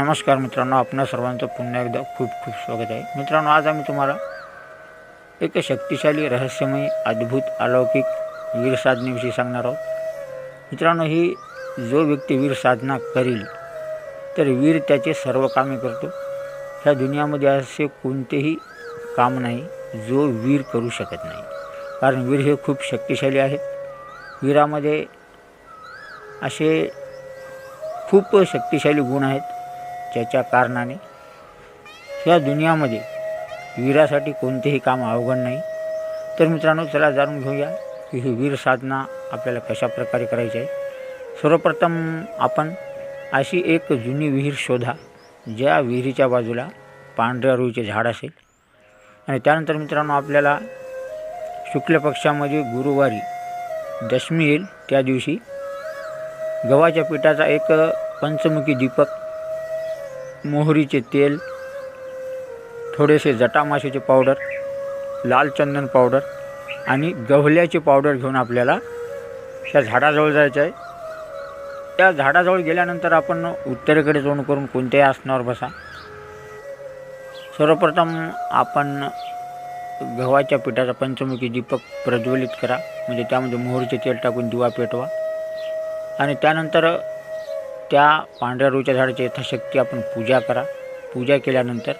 नमस्कार मित्रांनो आपणा सर्वांचं पुन्हा एकदा खूप खूप स्वागत आहे. मित्रांनो आज आम्ही तुम्हाला एक शक्तिशाली रहस्यमयी अद्भुत अलौकिक वीर साधनेविषयी सांगणार आहोत. मित्रांनो ही जो व्यक्ती वीर साधना करील तर वीर त्याचे सर्व कामे करतो. ह्या दुनियामध्ये असे कोणतेही काम नाही जो वीर करू शकत नाही. कारण वीर हे खूप शक्तिशाली आहेत वीरामध्ये असे खूप शक्तिशाली गुण आहेत. ज्याच्या कारणाने ह्या दुनियामध्ये वीरासाठी कोणतेही काम अवघड नाही. तर मित्रांनो चला जाणून घेऊया की ही वीर साधना आपल्याला कशा प्रकारे करायची आहे. सर्वप्रथम आपण अशी एक जुनी विहीर शोधा ज्या विहिरीच्या बाजूला पांढऱ्या रुईचे झाड असेल. आणि त्यानंतर मित्रांनो आपल्याला शुक्ल पक्षामध्ये गुरुवारी दशमी येईल. त्या दिवशी गव्हाच्या पिठाचा एक पंचमुखी दीपक मोहरीचे तेल थोडेसे जटामाशीचे पावडर लाल चंदन पावडर आणि गव्हल्याची पावडर घेऊन आपल्याला त्या झाडाजवळ जायचं आहे. त्या झाडाजवळ गेल्यानंतर आपण उत्तरेकडे तोंड करून कोणत्याही आसनावर बसा. सर्वप्रथम आपण गव्हाच्या पिठाचा पंचमुखी दीपक प्रज्वलित करा. म्हणजे त्यामध्ये मोहरीचे तेल टाकून दिवा पेटवा. आणि त्यानंतर त्या पांढऱ्या रुईच्या झाडाची यथाशक्ती आपण पूजा करा. पूजा केल्यानंतर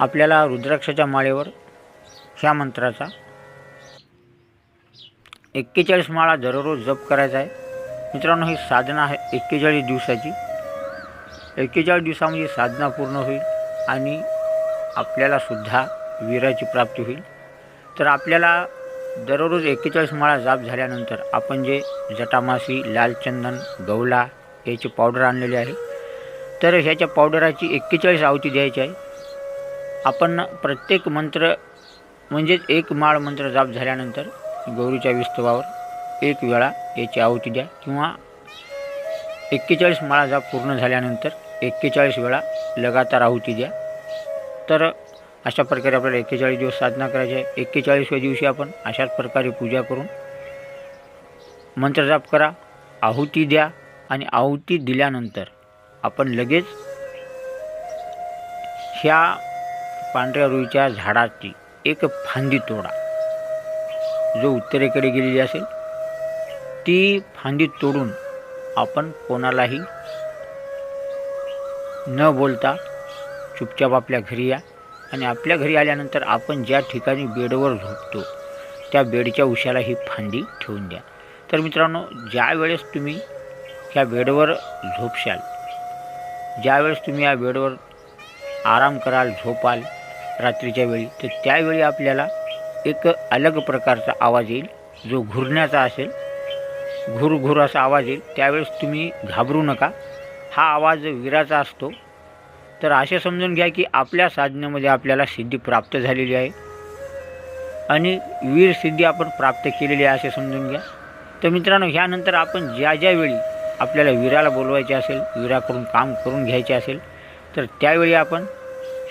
आपल्याला रुद्राक्षाच्या माळेवर ह्या मंत्राचा एक्केचाळीस माळा दररोज जप करायचा आहे. मित्रांनो ही साधना आहे एक्केचाळीस दिवसाची. एक्केचाळीस दिवसामध्ये साधना पूर्ण होईल आणि आपल्यालासुद्धा वीराची प्राप्ती होईल. तर आपल्याला दररोज एक्केचाळीस माळा जाप झाल्यानंतर आपण जे जटामासी लालचंदन गवला याची पावडर आणलेली आहे. तर ह्याच्या पावडराची एक्केचाळीस आवती द्यायची आहे. आपण प्रत्येक मंत्र म्हणजेच एक माळ मंत्र जाप झाल्यानंतर गौरीच्या विस्तवावर एक वेळा याची आहुती द्या किंवा एक्केचाळीस माळा जाप पूर्ण झाल्यानंतर एक्केचाळीस वेळा लगातार आहुती द्या. तर अशा प्रकारे आपल्याला एक्केचाळीस दिवस साधना करायची आहे. एक्केचाळीसव्या दिवशी आपण अशाच प्रकारे पूजा करून मंत्रजाप करा आहुती द्या आणि आहुती दिल्यानंतर आपण लगेच ह्या पांढऱ्या रुईच्या झाडाची एक फांदी तोडा. जो उत्तरेकडे गेलेली असेल ती फांदी तोडून आपण कोणालाही न बोलता चुपचाप आपल्या घरी या आणि आपल्या घरी आल्यानंतर आपण ज्या ठिकाणी बेडवर झोपतो त्या बेडच्या उशाला ही फांदी ठेवून द्या. तर मित्रांनो ज्या वेळेस तुम्ही ह्या बेडवर झोपशाल. ज्यावेळेस तुम्ही या बेडवर आराम कराल झोपाल रात्रीच्या वेळी तर त्यावेळी आपल्याला एक अलग प्रकारचा आवाज येईल जो घुरण्याचा असेल. घुर घुर असा आवाज येईल. त्यावेळेस तुम्ही घाबरू नका. हा आवाज विराचा असतो. तर असे समजून घ्या की आपल्या साधनेमध्ये आपल्याला सिद्धी प्राप्त झालेली आहे. आणि वीर सिद्धी आपण प्राप्त केलेली आहे असे समजून घ्या. तर मित्रांनो ह्यानंतर आपण ज्या ज्या वेळी आपल्याला विराला बोलवायचे असेल विराकडून काम करून घ्यायचे असेल तर त्यावेळी आपण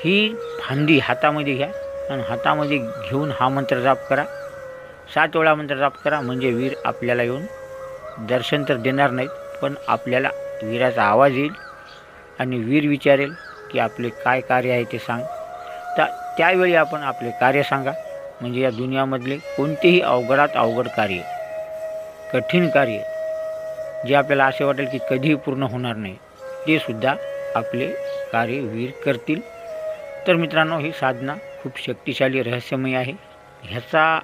ही फांदी हातामध्ये घ्या आणि हातामध्ये घेऊन हा मंत्र जाप करा. सात वेळा मंत्र जाप करा म्हणजे वीर आपल्याला येऊन दर्शन तर देणार नाहीत पण आपल्याला वीराचा आवाज येईल आणि वीर विचारेल की आपले काय कार्य आहे ते सांग. तर त्यावेळी आपण आपले कार्य सांगा. म्हणजे या दुनियामधले कोणतेही अवघडात अवघड कार्य कठीण कार्य जे आपल्याला असे वाटेल की कधीही पूर्ण होणार नाही ते सुद्धा आपले कार्य वीर करतील. तर मित्रांनो ही साधना खूप शक्तिशाली रहस्यमय आहे. ह्याचा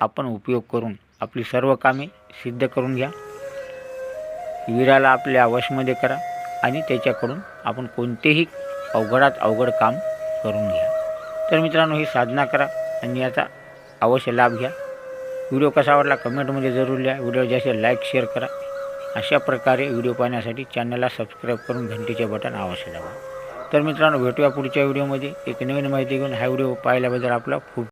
आपण उपयोग करून आपली सर्व कामे सिद्ध करून घ्या. वीराला आपल्या वशमध्ये करा आणि त्याच्याकडून आपण कोणतेही अवघडात अवघड काम करून घ्या. तर मित्रांनो ही साधना करा आणि याचा अवश्य लाभ घ्या. व्हिडिओ कसा आवडला कमेंटमध्ये जरूर लिहा. व्हिडिओ जास्त लाईक शेअर करा. अशा प्रकारे व्हिडिओ पाहण्यासाठी चॅनलला सबस्क्राईब करून घंटीचे बटन अवश्य दाबा. तर मित्रांनो भेटूया पुढच्या व्हिडिओमध्ये. एक नवीन माहिती घेऊन हा व्हिडिओ पाहिल्याबद्दल आपला खूप